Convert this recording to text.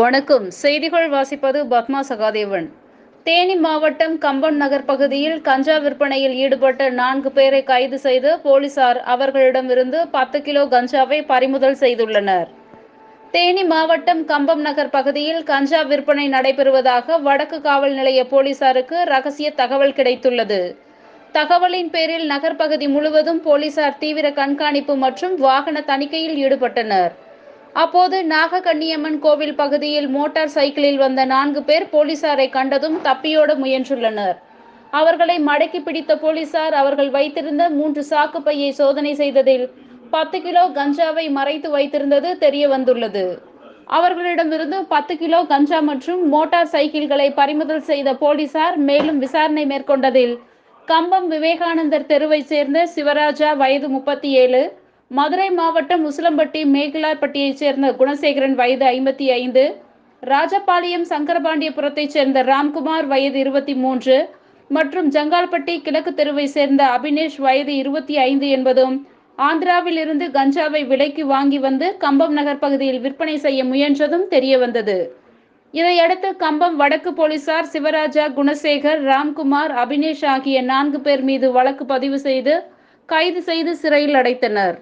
வணக்கம். செய்திகள் வாசிப்பது பத்மா சகாதேவன். தேனி மாவட்டம் கம்பம் நகர் பகுதியில் கஞ்சா விற்பனையில் ஈடுபட்ட நான்கு பேரை கைது செய்து போலீசார் அவர்களிடமிருந்து பத்து கிலோ கஞ்சாவை பறிமுதல் செய்துள்ளனர். தேனி மாவட்டம் கம்பம் நகர் பகுதியில் கஞ்சா விற்பனை நடைபெறுவதாக வடக்கு காவல் நிலைய போலீசாருக்கு ரகசிய தகவல் கிடைத்துள்ளது. தகவலின் பேரில் நகர் பகுதி முழுவதும் போலீசார் தீவிர கண்காணிப்பு மற்றும் வாகன தணிக்கையில் ஈடுபட்டனர். அப்போது நாகக்கண்ணியம்மன் கோவில் பகுதியில் மோட்டார் சைக்கிளில் வந்த நான்கு பேர் போலீசாரை கண்டதும் தப்பியோட முயன்றுள்ளனர். அவர்களை மடக்கி பிடித்த போலீசார் அவர்கள் வைத்திருந்த மூன்று சாக்கு பையை சோதனை செய்ததில் பத்து கிலோ கஞ்சாவை மறைத்து வைத்திருந்தது தெரிய வந்துள்ளது அவர்களிடமிருந்து பத்து கிலோ கஞ்சா மற்றும் மோட்டார் சைக்கிள்களை பறிமுதல் செய்த போலீசார் மேலும் விசாரணை மேற்கொண்டதில் கம்பம் விவேகானந்தர் தெருவைச் சேர்ந்த சிவராஜா வயது முப்பத்தி ஏழு மதுரை மாவட்டம் உசிலம்பட்டி மேகலார்பட்டியைச் சேர்ந்த குணசேகரன் வயது ஐம்பத்தி ஐந்து ராஜபாளையம் சங்கரபாண்டியபுரத்தைச் சேர்ந்த ராம்குமார் வயது இருபத்தி மூன்று மற்றும் ஜங்கால்பட்டி கிழக்கு தெருவை சேர்ந்த அபினேஷ் வயது இருபத்தி ஐந்து என்பதும் ஆந்திராவில் இருந்து கஞ்சாவை விலைக்கு வாங்கி வந்து கம்பம் நகர் பகுதியில் விற்பனை செய்ய முயன்றதும் தெரிய வந்தது இதையடுத்து கம்பம் வடக்கு போலீசார் சிவராஜா குணசேகர் ராம்குமார் அபினேஷ் ஆகிய நான்கு பேர் மீது வழக்கு பதிவு செய்து கைது செய்து சிறையில் அடைத்தனர்.